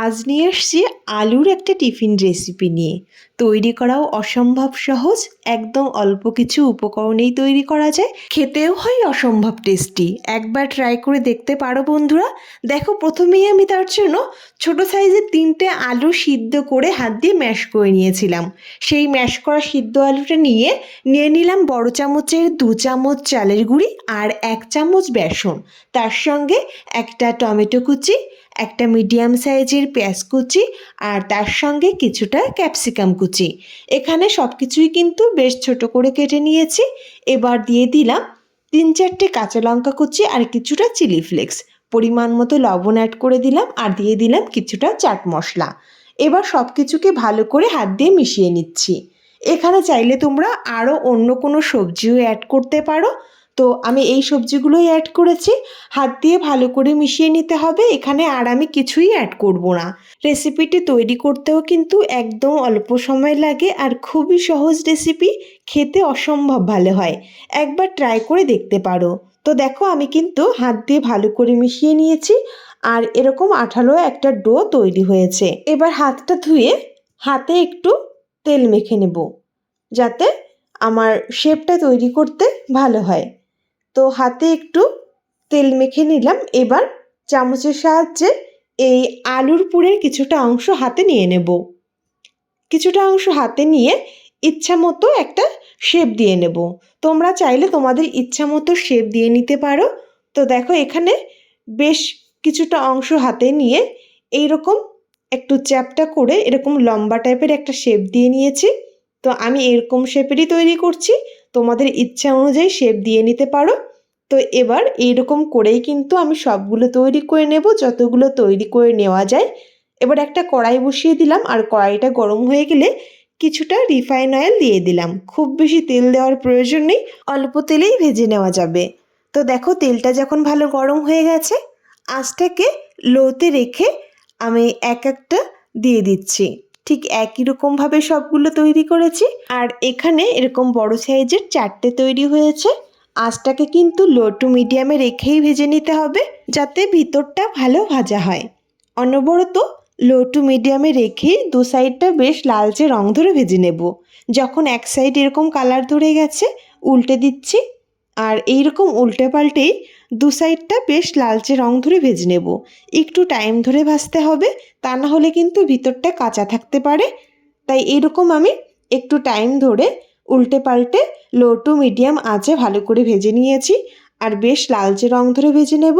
আজ নিয়ে এসছি আলুর একটা টিফিন রেসিপি নিয়ে। তৈরি করাও অসম্ভব সহজ, একদম অল্প কিছু উপকরণেই তৈরি করা যায়। খেতেও হয় অসম্ভব টেস্টি একবার ট্রাই করে দেখতে পারো বন্ধুরা। দেখো, প্রথমেই আমি তার জন্য ছোট সাইজের তিনটে আলু সিদ্ধ করে হাত দিয়ে ম্যাশ করে নিয়েছিলাম। সেই ম্যাশ করা সিদ্ধ আলুটা নিয়ে নিয়ে নিলাম বড় চামচের দু চামচ চালের গুঁড়ি আর এক চামচ বেসন। তার সঙ্গে একটা টমেটো কুচি একটা মিডিয়াম সাইজের পেঁয়াজ কুচি আর তার সঙ্গে কিছুটা ক্যাপসিকাম কুচি। এখানে সব কিছুই কিন্তু বেশ ছোট করে কেটে নিয়েছি। এবার দিয়ে দিলাম তিন চারটে কাঁচা লঙ্কা কুচি আর কিছুটা চিলি ফ্লেক্স পরিমাণ মতো লবণ অ্যাড করে দিলাম আর দিয়ে দিলাম কিছুটা চাট মশলা। এবার সব কিছুকে ভালো করে হাত দিয়ে মিশিয়ে নিচ্ছি। এখানে চাইলে তোমরা আরও অন্য কোনো সবজিও অ্যাড করতে পারো। তো আমি এই সবজিগুলোই অ্যাড করেছি। হাত দিয়ে ভালো করে মিশিয়ে নিতে হবে। এখানে আর আমি কিছুই অ্যাড করব না। রেসিপিটি তৈরি করতেও কিন্তু একদম অল্প সময় লাগে আর খুবই সহজ রেসিপি খেতে অসম্ভব ভালো হয়। একবার ট্রাই করে দেখতে পারো। তো দেখো আমি কিন্তু হাত দিয়ে ভালো করে মিশিয়ে নিয়েছি আর এরকম আঠালো একটা ডো তৈরি হয়েছে। এবার হাতটা ধুয়ে হাতে একটু তেল মেখে নেব। যাতে আমার শেপটা তৈরি করতে ভালো হয়। তো হাতে একটু তেল মেখে নিলাম। এবার চামচের সাহায্যে এই আলুর পুরের কিছুটা অংশ হাতে নিয়ে নেব। কিছুটা অংশ হাতে নিয়ে ইচ্ছা মতো একটা শেপ দিয়ে নেব। তোমরা চাইলে তোমাদের ইচ্ছা মতো শেপ দিয়ে নিতে পারো। তো দেখো এখানে বেশ কিছুটা অংশ হাতে নিয়ে এই রকম একটু চ্যাপটা করে এরকম লম্বা টাইপের একটা শেপ দিয়ে নিয়েছি। তো আমি এরকম শেপেরই তৈরি করছি। তোমাদের ইচ্ছা অনুযায়ী শেপ দিয়ে নিতে পারো। তো এবার এইরকম করেই কিন্তু আমি সবগুলো তৈরি করে নেব, যতগুলো তৈরি করে নেওয়া যায়। এবার একটা কড়াই বসিয়ে দিলাম আর কড়াইটা গরম হয়ে গেলে কিছুটা রিফাইন অয়েল দিয়ে দিলাম। খুব বেশি তেল দেওয়ার প্রয়োজন নেই, অল্প তেলেই ভেজে নেওয়া যাবে। তো দেখো তেলটা যখন ভালো গরম হয়ে গেছে, আঁচটাকে লোতে রেখে আমি এক একটা দিয়ে দিচ্ছি। ঠিক একই রকমভাবে সবগুলো তৈরি করেছি। আর এখানে এরকম বড় সাইজের চারটে তৈরি হয়েছে। আঁচটাকে কিন্তু লো টু মিডিয়ামে রেখেই ভেজে নিতে হবে, যাতে ভিতরটা ভালো ভাজা হয়। অনবরত লো টু মিডিয়ামে রেখেই দু সাইডটা বেশ লালচে রং ধরে ভেজে নেব। যখন এক সাইড এরকম কালার ধরে গেছে, উল্টে দিচ্ছি। আর এইরকম উল্টে পাল্টেই দু সাইডটা বেশ লালচে রং ধরে ভেজে নেব। একটু টাইম ধরে ভাজতে হবে, তা না হলে কিন্তু ভিতরটা কাঁচা থাকতে পারে। তাই এরকম আমি একটু টাইম ধরে উল্টে পাল্টে লো টু মিডিয়াম আঁচে ভালো করে ভেজে নিয়েছি আর বেশ লালচে রং ধরে ভেজে নেব।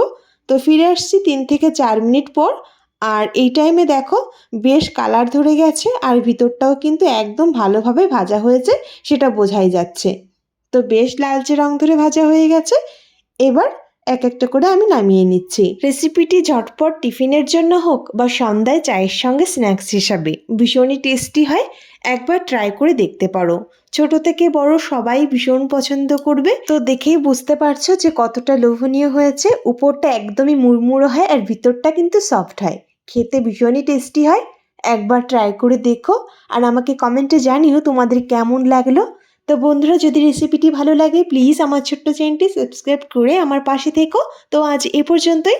তো ফিরে আসছি তিন থেকে চার মিনিট পর আর এই টাইমে দেখো বেশ কালার ধরে গেছে আর ভিতরটাও কিন্তু একদম ভালোভাবে ভাজা হয়েছে, সেটা বোঝাই যাচ্ছে। তো বেশ লালচে রং ধরে ভাজা হয়ে গেছে। এবার এক একটা করে আমি নামিয়ে নিচ্ছি। রেসিপিটি ঝটপট টিফিনের জন্য হোক বা সন্ধ্যায় চায়ের সঙ্গে স্ন্যাক্স হিসাবে। ভীষণই টেস্টি হয়, একবার ট্রাই করে দেখতে পারো। ছোট থেকে বড় সবাই ভীষণ পছন্দ করবে। তো দেখেই বুঝতে পারছ যে কতটা লোভনীয় হয়েছে। উপরটা একদমই মুড়মুড়ো হয় আর ভিতরটা কিন্তু সফট হয়। খেতে ভীষণই টেস্টি হয়। একবার ট্রাই করে দেখো। আর আমাকে কমেন্টে জানিও তোমাদের কেমন লাগল। তো বন্ধুরা, যদি রেসিপিটি ভালো লাগে প্লিজ আমার ছোট্ট চ্যানেলটি সাবস্ক্রাইব করে আমার পাশে থেকো। তো আজ এ পর্যন্তই।